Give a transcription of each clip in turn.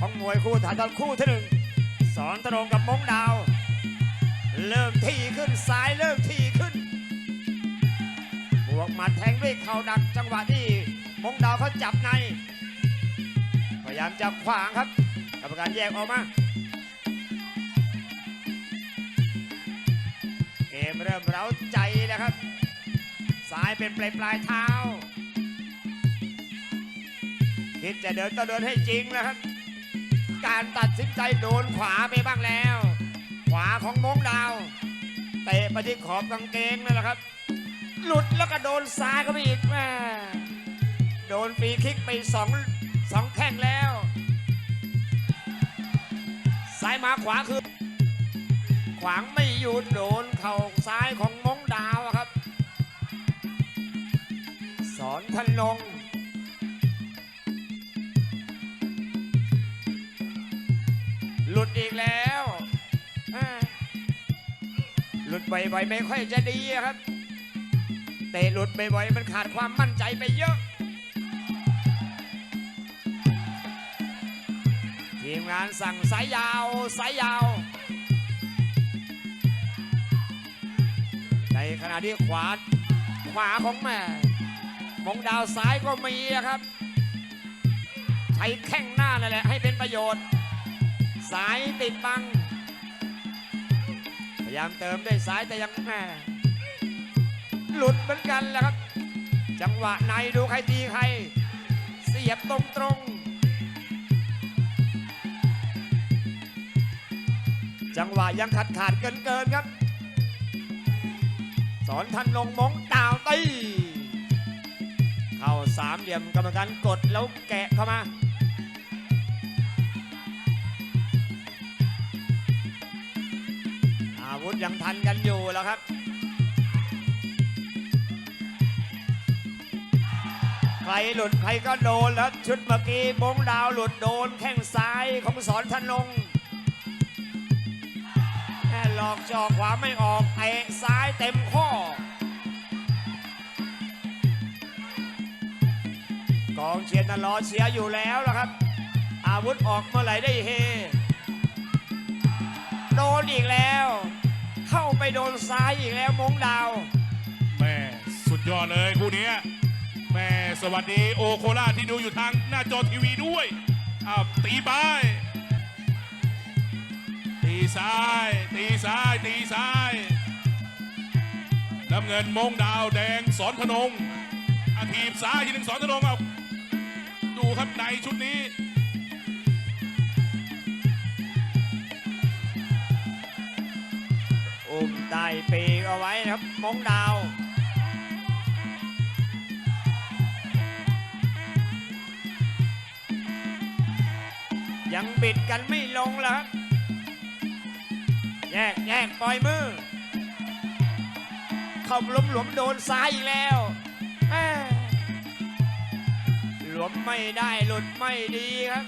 ของมวยคู่ถ่ายทอดคู่ที่หนึ่งสอนตรงกับมงดาว เริ่มทีขึ้นซ้ายเริ่มทีขึ้น บวกหมัดแทงด้วยเข่าดักจังหวะที่มงดาวเขาจับใน พยายามจะขวางครับกรรมการแยกออกมาเกมเริ่มเร้าใจแล้วครับซ้ายเป็นปลายปลายเท้า คิดจะเดินก็เดินให้จริงนะครับ การตัดสินใจโดนขวาไปบ้างแล้ว ขวาของมงดาวเตะไปที่ขอบกางเกงนั่นแหละครับ หลุดแล้วก็โดนซ้ายเข้าไปอีกแม่โดนฟรีคิกไปสองสองแข้งแล้วซ้ายมาขวาคือ ขวางไม่อยู่โดนเข่าซ้ายของมงดาวครับ สอนทนลง หลุดอีกแล้วอ่าหลุดบ่อยๆไม่ค่อยจะดีครับ เตะหลุดบ่อยๆมันขาดความมั่นใจไปเยอะ ทีมงานสั่งสายยาวสายยาว ในขณะที่ขวาขวาของแม่มงดาวซ้ายก็มีครับ ใช้แข้งหน้านั่นแหละให้เป็นประโยชน์ สายติดบัง พยายามเติมด้วยซ้ายแต่ยังแม่หลุดเหมือนกันแหละครับ จังหวะไหนดูใครตีใคร เสียบตรงตรงจังหวะยังขาดขาดเกินเกินครับ สอนทันลงมงดาวตี เข้าสามเหลี่ยมกรรมการกดแล้วแกะเข้ามา ยังทันกันอยู่แล้วครับ ใครหลุดใครก็โดนแล้วชุดเมื่อกี้มงดาวหลุดโดนแข้งซ้ายของสอนทันลงแม่หลอกจอกขวาไม่ออกเตะซ้ายเต็มข้อ กองเชียร์น่ะรอเชียร์อยู่แล้วละครับ อาวุธออกเมื่อไหร่ได้เฮโดนอีกแล้ว ไปโดนซ้ายอีกแล้วมงดาว แม่สุดยอดเลยคู่เนี้ยแม่สวัสดีโอโคราที่ดูอยู่ทางหน้าจอทีวีด้วยอ้าวตีไปตีซ้าย ตีซ้าย ตีซ้ายน้ำเงินมงดาวแดงสอนธนงอาทีบซ้ายทีหนึ่งสอนธนงเอาดูครับในชุดนี้ ไต่ปีกเอาไว้นะครับมงดาวยังบิดกันไม่ลงแล้วครับ แยกแยกปล่อยมือ เข้าล้มหลวมโดนซ้ายอีกแล้วหลวมไม่ได้หลุดไม่ดีครับ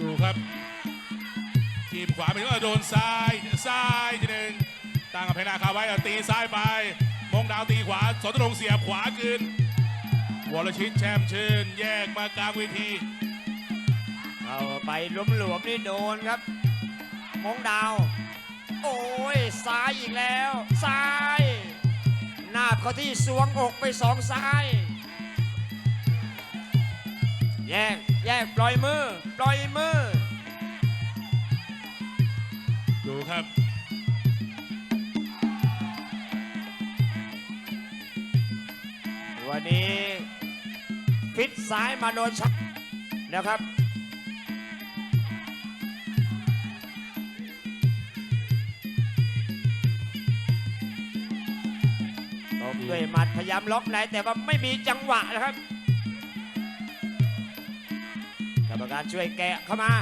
ดูครับ ทีมขวาเป็นว่าโดนซ้ายซ้ายทีหนึ่งตั้งกับเพนาคาไว้ตีซ้ายไป มงดาวตีขวาสนธนงเสียบขวาคืนวรชิตแชมชื่น แยกมากลางเวทีเข้าไปล้มหลวมนี่โดนครับ มงดาว โอ้ยซ้ายอีกแล้วซ้ายหน้าเขาที่สวงอกไปสองซ้าย แยกแยกปล่อยมือ ปล่อยมือ นี้ฟิตซ้ายมาโดนชักนะครับ ตบด้วยหมัดพยายามล็อกในแต่ว่าไม่มีจังหวะนะครับ กรรมการช่วยแกะเข้ามา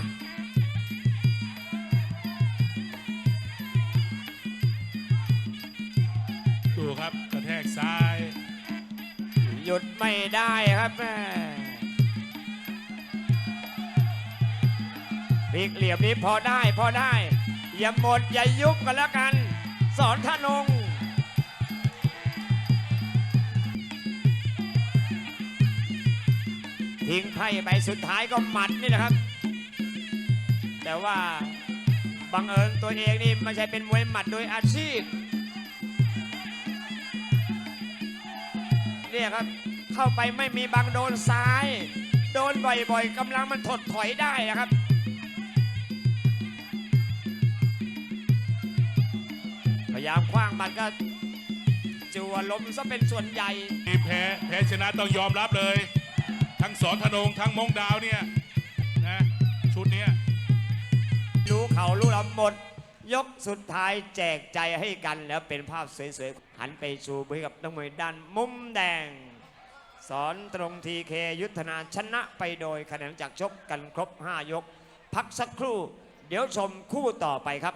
ดูครับกระแทกซ้าย หยุดไม่ได้ครับแม่พลิกเหลี่ยมนี้พอได้พอได้ อย่าหมดอย่ายุบกันแล้วกัน สอนธนงทิ้งไพ่ใบสุดท้ายก็หมัดนี่แหละครับ แต่ว่าบังเอิญตัวเองนี่ไม่ใช่เป็นมวยหมัดโดยอาชีพ เนี่ยครับ เข้าไปไม่มีบังโดนซ้าย โดนบ่อยๆกำลังมันถดถอยได้นะครับพยายามคว้างหมัดก็จัวลมซะเป็นส่วนใหญ่ทีมแพ้แพ้ชนะต้องยอมรับเลย ทั้งสอนธนงทั้งมงดาวเนี่ยนะชุดเนี้ยรู้เขารู้เราหมด ยกสุดท้ายแจกใจให้กันแล้วเป็นภาพสวยๆ หันไปชูมือกับนักมวยด้านมุมแดง สอนตรงทีเคยุทธนาชนะไปโดยคะแนนจากชกกันครบ 5 ยก พักสักครู่ เดี๋ยวชมคู่ต่อไปครับ